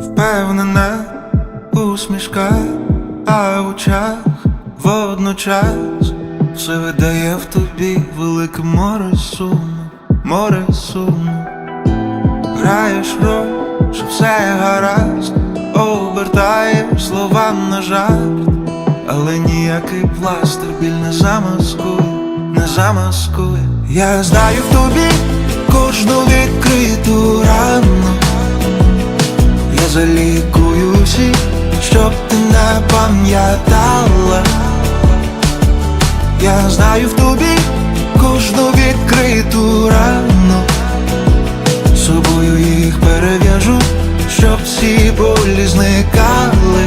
впевнена усмішка, а в очах водночас все видає в тобі велике море суму, море суму. Граєш роль, що все гаразд, обертаєш слова на жарт, але ніякий пластир біль не замаскує, не замаскує. Я знаю в тобі кожну відкриту. Залікую всі, щоб ти не пам'ятала. Я знаю в тобі кожну відкриту рану. Собою їх перев'яжу, щоб всі болі зникали.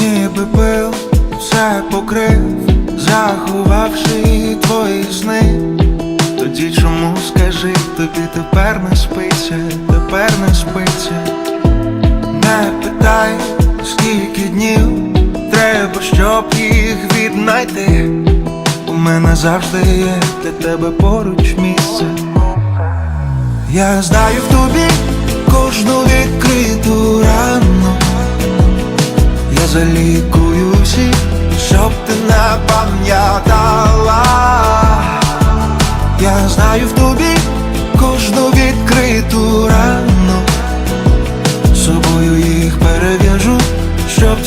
Ніби пил все покрив, заховавши твої сни. Тоді чому скажи, тобі тепер не спиться, тепер не спиться. Не питай, скільки днів треба, щоб їх віднайти. У мене завжди є для тебе поруч місце. Я знаю в тобі кожну відкриту рану. Я залікую всі, щоб ти не пам'ятала. Я знаю в тобі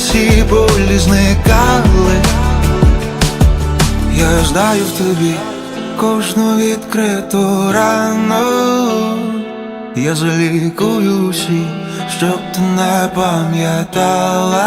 всі болі зникали. Я ждаю в тобі кожну відкриту рану. Я залікую всі, щоб ти не пам'ятала.